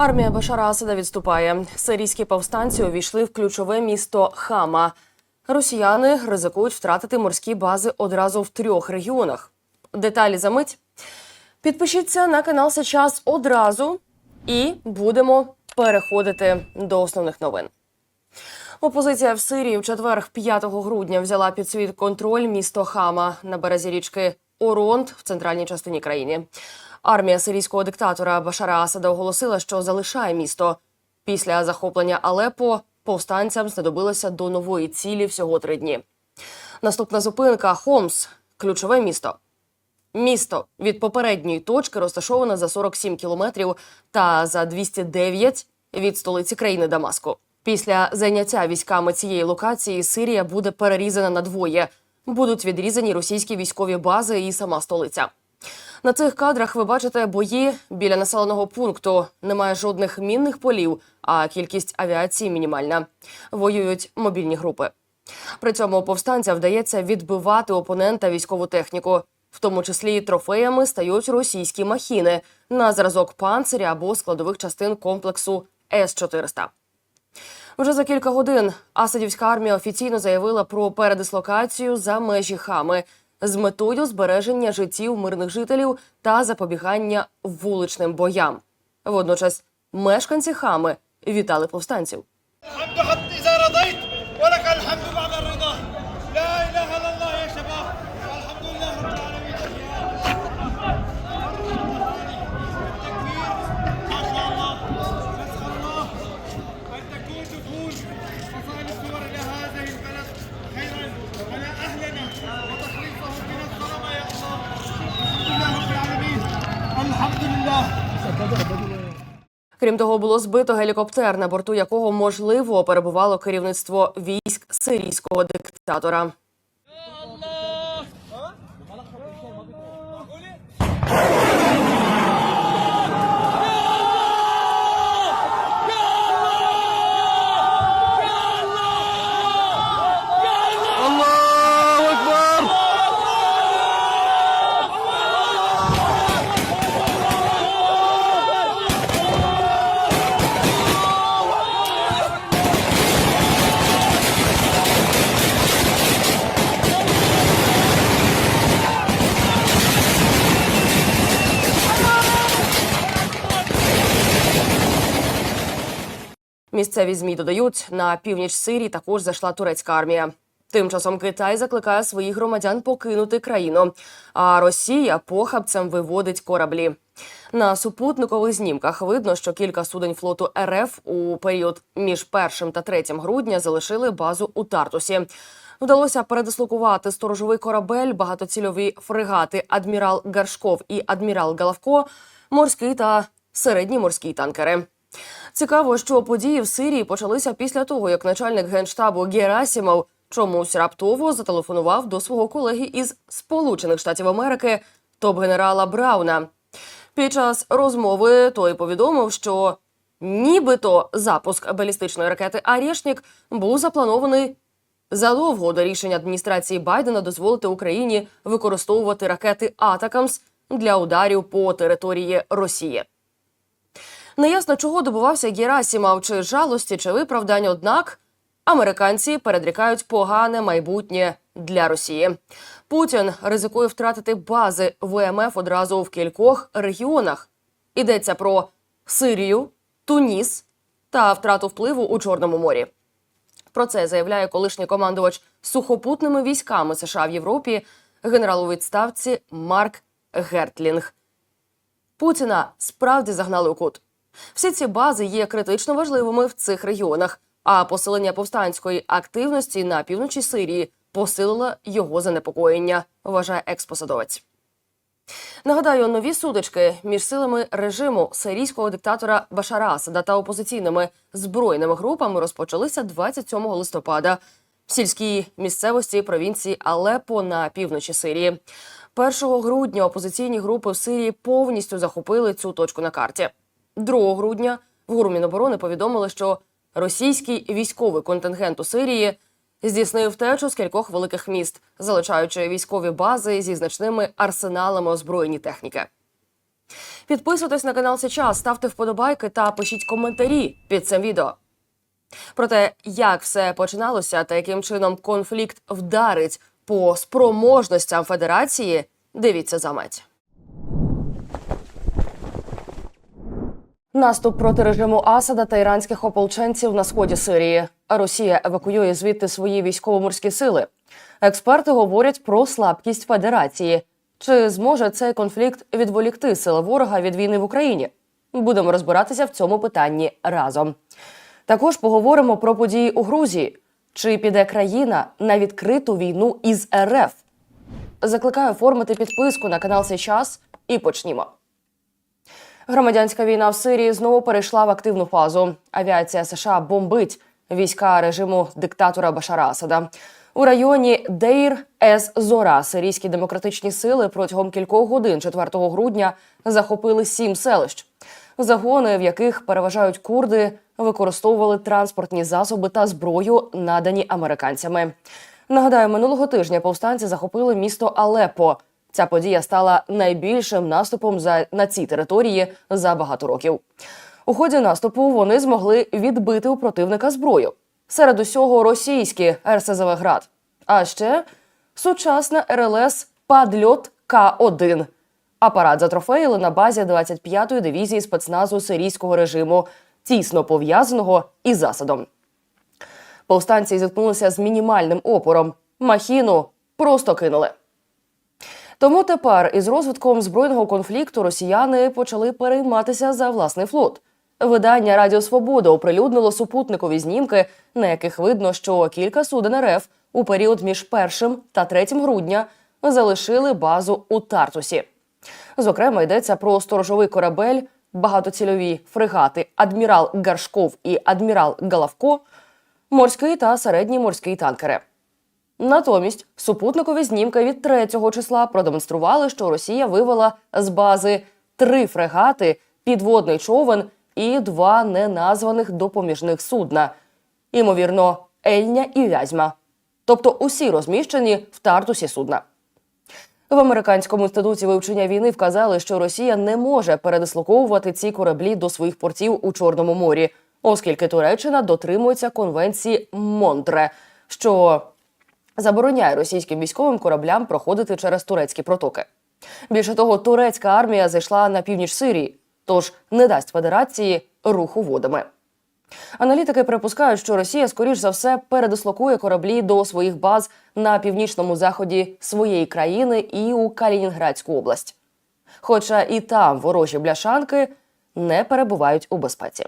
Армія Башара Асада відступає. Сирійські повстанці увійшли в ключове місто Хама. Росіяни ризикують втратити морські бази одразу в трьох регіонах. Деталі за мить. Підпишіться на канал Сейчас одразу і будемо переходити до основних новин. Опозиція в Сирії в четвер, 5 грудня, взяла під свій контроль місто Хама на березі річки Оронт в центральній частині країни. Армія сирійського диктатора Башара Асада оголосила, що залишає місто. Після захоплення Алепо повстанцям знадобилося до нової цілі всього три дні. Наступна зупинка Хомс ключове місто. Місто від попередньої точки розташоване за 47 кілометрів та за 209 від столиці країни Дамаску. Після зайняття військами цієї локації Сирія буде перерізана на двоє. Будуть відрізані російські військові бази і сама столиця. На цих кадрах ви бачите бої біля населеного пункту. Немає жодних мінних полів, а кількість авіації мінімальна. Воюють мобільні групи. При цьому повстанцям вдається відбивати опонента військову техніку. В тому числі трофеями стають російські махіни на зразок панциря або складових частин комплексу С-400. Вже за кілька годин Асадівська армія офіційно заявила про передислокацію за межі Хами з метою збереження життів мирних жителів та запобігання вуличним боям. Водночас мешканці Хами вітали повстанців. Крім було збито гелікоптер, на борту якого можливо перебувало керівництво військ сирійського диктатора. Місцеві змі додають, на північ Сирії також зайшла турецька армія. Тим часом Китай закликає своїх громадян покинути країну, а Росія похабцем виводить кораблі. На супутникових знімках видно, що кілька судень флоту РФ у період між 1 та 3 грудня залишили базу у Тартусі. Вдалося передислокувати сторожовий корабель, багатоцільові фрегати Адмірал Гаршков і Адмірал Галавко, морський та середній морські танкери. Цікаво, що події в Сирії почалися після того, як начальник генштабу Герасімов чомусь раптово зателефонував до свого колеги із Сполучених Штатів Америки, топ-генерала Брауна. Під час розмови той повідомив, що нібито запуск балістичної ракети Арєшнік був запланований задовго до рішення адміністрації Байдена дозволити Україні використовувати ракети Атакамс для ударів по території Росії. Неясно, чого добувався Герасімов, чи жалості, чи виправдань. Однак американці передрікають погане майбутнє для Росії. Путін ризикує втратити бази ВМФ одразу в кількох регіонах. Йдеться про Сирію, Туніс та втрату впливу у Чорному морі. Про це заявляє колишній командувач сухопутними військами США в Європі, генерал у відставці Марк Гертлінг. Путіна справді загнали у кут. Всі ці бази є критично важливими в цих регіонах, а посилення повстанської активності на півночі Сирії посилило його занепокоєння, вважає експосадовець. Нагадаю, нові сутички між силами режиму сирійського диктатора Башара Асада та опозиційними збройними групами розпочалися 27 листопада в сільській місцевості провінції Алепо на півночі Сирії. 1 грудня опозиційні групи в Сирії повністю захопили цю точку на карті. 2 грудня в ГУР Міноборони повідомили, що російський військовий контингент у Сирії здійснив втечу з кількох великих міст, залишаючи військові бази зі значними арсеналами озброєні техніки. Підписуйтесь на канал Сейчас, ставте вподобайки та пишіть коментарі під цим відео. Про те, як все починалося та яким чином конфлікт вдарить по спроможностям федерації, дивіться за мить. Наступ проти режиму Асада та іранських ополченців на сході Сирії. Росія евакуює звідти свої військово-морські сили. Експерти говорять про слабкість федерації. Чи зможе цей конфлікт відволікти сили ворога від війни в Україні? Будемо розбиратися в цьому питанні разом. Також поговоримо про події у Грузії. Чи піде країна на відкриту війну із РФ? Закликаю оформити підписку на канал Сейчас і почнімо. Громадянська війна в Сирії знову перейшла в активну фазу. Авіація США бомбить війська режиму диктатора Башара Асада. У районі Дейр Ес Зора сирійські демократичні сили протягом кількох годин 4 грудня захопили сім селищ. Загони, в яких переважають курди, використовували транспортні засоби та зброю, надані американцями. Нагадаю, минулого тижня повстанці захопили місто Алеппо. Ця подія стала найбільшим наступом за на цій території за багато років. У ході наступу вони змогли відбити у противника зброю. Серед усього російські РСЗВ «Град». А ще сучасна РЛС Падльот К-1. Апарат затрофеїли на базі 25-ї дивізії спецназу сирійського режиму, тісно пов'язаного із засадом. Повстанці зіткнулися з мінімальним опором. Махіну просто кинули. Тому тепер із розвитком збройного конфлікту росіяни почали перейматися за власний флот. Видання Радіо Свобода оприлюднило супутникові знімки, на яких видно, що кілька суден РФ у період між 1 та 3 грудня залишили базу у Тартусі. Зокрема, йдеться про сторожовий корабель, багатоцільові фрегати Адмірал Гаршков і Адмірал Галавко, морський та середній морський танкери. Натомість супутникові знімки від 3 числа продемонстрували, що Росія вивела з бази три фрегати, підводний човен і два неназваних допоміжних судна, ймовірно, Ельня і Вязьма. Тобто усі розміщені в Тартусі судна. В американському інституті вивчення війни вказали, що Росія не може передислоковувати ці кораблі до своїх портів у Чорному морі, оскільки Туреччина дотримується конвенції Монтре, що забороняє російським військовим кораблям проходити через турецькі протоки. Більше того, турецька армія зайшла на північ Сирії, тож не дасть федерації руху водами. Аналітики припускають, що Росія, скоріш за все, передислокує кораблі до своїх баз на північному заході своєї країни і у Калінінградську область. Хоча і там ворожі бляшанки не перебувають у безпеці.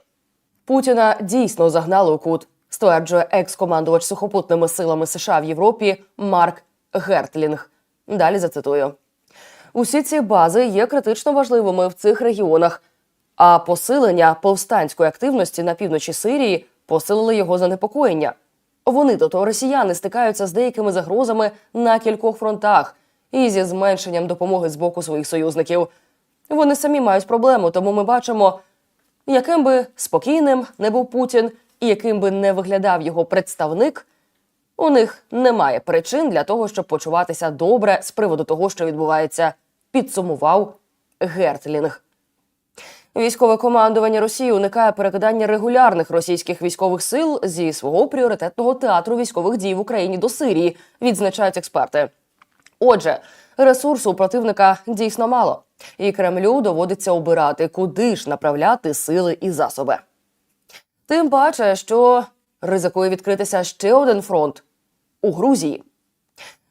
Путіна дійсно загнали у кут, стверджує екс-командувач сухопутними силами США в Європі Марк Гертлінг. Далі зацитую: усі ці бази є критично важливими в цих регіонах. А посилення повстанської активності на півночі Сирії посилили його занепокоєння. Вони, тобто росіяни, стикаються з деякими загрозами на кількох фронтах і зі зменшенням допомоги з боку своїх союзників. Вони самі мають проблему, тому ми бачимо, яким би спокійним не був Путін і яким би не виглядав його представник, у них немає причин для того, щоб почуватися добре з приводу того, що відбувається, підсумував Гертлінг. Військове командування Росії уникає перекидання регулярних російських військових сил зі свого пріоритетного театру військових дій в Україні до Сирії, відзначають експерти. Отже, ресурсу у противника дійсно мало, і Кремлю доводиться обирати, куди ж направляти сили і засоби. Тим паче, що ризикує відкритися ще один фронт у Грузії.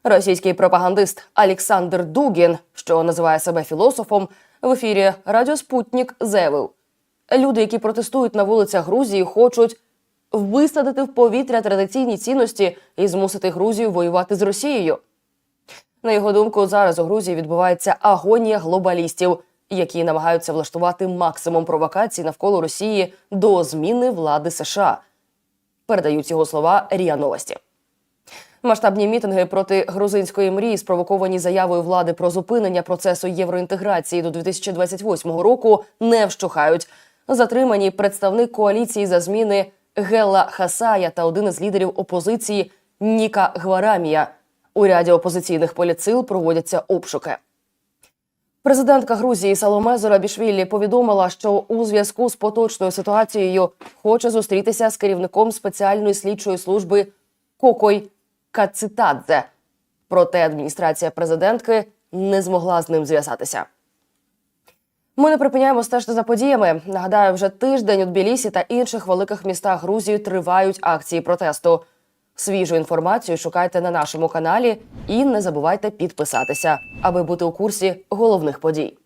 Російський пропагандист Олександр Дугін, що називає себе філософом, в ефірі Радіо Спутнік заявив: люди, які протестують на вулицях Грузії, хочуть висадити в повітря традиційні цінності і змусити Грузію воювати з Росією. На його думку, зараз у Грузії відбувається агонія глобалістів, які намагаються влаштувати максимум провокацій навколо Росії до зміни влади США. Передають його слова Ріа Новості. Масштабні мітинги проти грузинської мрії, спровоковані заявою влади про зупинення процесу євроінтеграції до 2028 року, не вщухають. Затримані представник коаліції за зміни Гелла Хасая та один із лідерів опозиції Ніка Гварамія. У ряді опозиційних політсил проводяться обшуки. Президентка Грузії Саломе Зорабішвілі повідомила, що у зв'язку з поточною ситуацією хоче зустрітися з керівником спеціальної слідчої служби Кокой Кацитадзе. Проте адміністрація президентки не змогла з ним зв'язатися. Ми не припиняємо стежити за подіями. Нагадаю, вже тиждень у Тбілісі та інших великих містах Грузії тривають акції протесту. Свіжу інформацію шукайте на нашому каналі і не забувайте підписатися, аби бути у курсі головних подій.